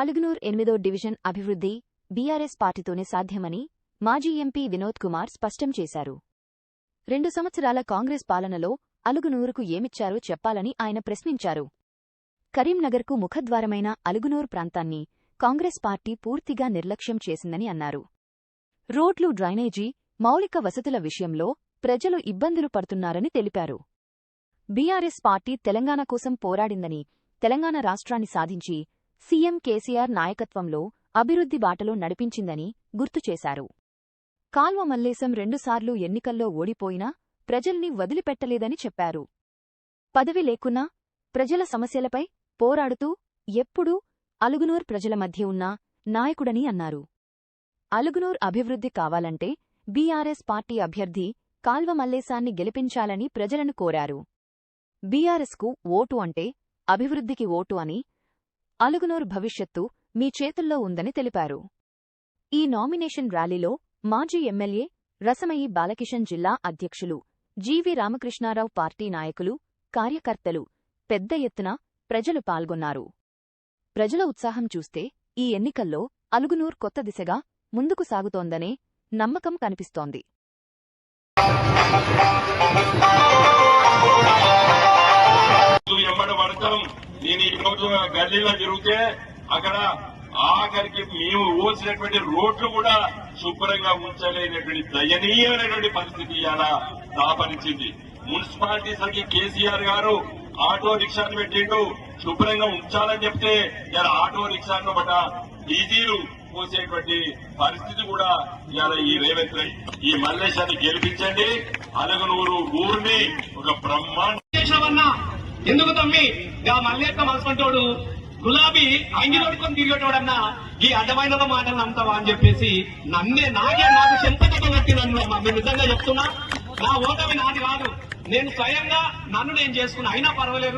అలుగునూర్ ఎనిమిదో డివిజన్ అభివృద్ధి బీఆర్ఎస్ పార్టీతోనే సాధ్యమని మాజీ ఎంపీ వినోద్ కుమార్ స్పష్టం చేశారు. రెండు సంవత్సరాల కాంగ్రెస్ పాలనలో అలుగునూరుకు ఏమిచ్చారో చెప్పాలని ఆయన ప్రశ్నించారు. కరీంనగర్కు ముఖద్వారమైన అలుగునూరు ప్రాంతాన్ని కాంగ్రెస్ పార్టీ పూర్తిగా నిర్లక్ష్యం చేసిందని అన్నారు. రోడ్లు డ్రైనేజీ మౌలిక వసతుల విషయంలో ప్రజలు ఇబ్బందులు పడుతున్నారని తెలిపారు. బీఆర్ఎస్ పార్టీ తెలంగాణ కోసం పోరాడిందని తెలంగాణ రాష్ట్రాన్ని సాధించి సీఎం కేసీఆర్ నాయకత్వంలో అభివృద్ధి బాటలో నడిపించిందని గుర్తుచేశారు కాల్వ మల్లేశం రెండుసార్లు ఎన్నికల్లో ఓడిపోయినా ప్రజల్ని వదిలిపెట్టలేదని చెప్పారు. పదవి లేకున్నా ప్రజల సమస్యలపై పోరాడుతూ ఎప్పుడూ అలుగునూర్ ప్రజల మధ్య ఉన్న నాయకుడని అన్నారు. అలుగునూర్ అభివృద్ధి కావాలంటే బీఆర్ఎస్ పార్టీ అభ్యర్థి కాల్వ మల్లేశాన్ని గెలిపించాలని ప్రజలను కోరారు. బీఆర్ఎస్కు ఓటు అంటే అభివృద్ధికి ఓటు అని అలుగునూరు భవిష్యత్తు మీ చేతుల్లో ఉందని తెలిపారు. ఈ నామినేషన్ ర్యాలీలో మాజీ ఎమ్మెల్యే రసమయి బాలకిషన్ జిల్లా అధ్యక్షులు జీవి రామకృష్ణారావు పార్టీ నాయకులు కార్యకర్తలు పెద్ద ఎత్తున ప్రజలు పాల్గొన్నారు. ప్రజల ఉత్సాహం చూస్తే ఈ ఎన్నికల్లో అలుగునూర్ కొత్త దిశగా ముందుకు సాగుతోందనే నమ్మకం కనిపిస్తోంది. నేను ఈ రోజు గల్లీలో తిరిగితే అక్కడ ఆఖరికి మేము ఊసినటువంటి రోడ్లు కూడా శుభ్రంగా ఉంచలేనటువంటి దయనీయమైనటువంటి పరిస్థితి ఇలా దాపరించింది. మున్సిపాలిటీ సరికి కేసీఆర్ గారు ఆటో రిక్షాను పెట్టిండు శుభ్రంగా ఉంచాలని చెప్తే ఇలా ఆటో రిక్షాను బట డీజీలు పోసేటువంటి పరిస్థితి కూడా ఇవాళ ఈ రేవంత్ రెడ్డి ఈ మల్లేశాన్ని గెలిపించండి. అలగనూరు ఊరిని ఒక బ్రహ్మాండ ఎందుకు తమ్మి? గా మల్లేక్క మలసంటోడు గులాబీ అంగి పడుకొని తిరిగేటోడన్నా ఈ అడ్డమైన మాటలు నమ్ముతావా అని చెప్పేసి నన్నే నాగే నాకు చెంపకతో కట్టి నన్ను మీరు నిజంగా చెప్తున్నా నా ఓటమి నాది కాదు. నేను స్వయంగా నన్ను నేను చేసుకున్నా అయినా పర్వాలేదు.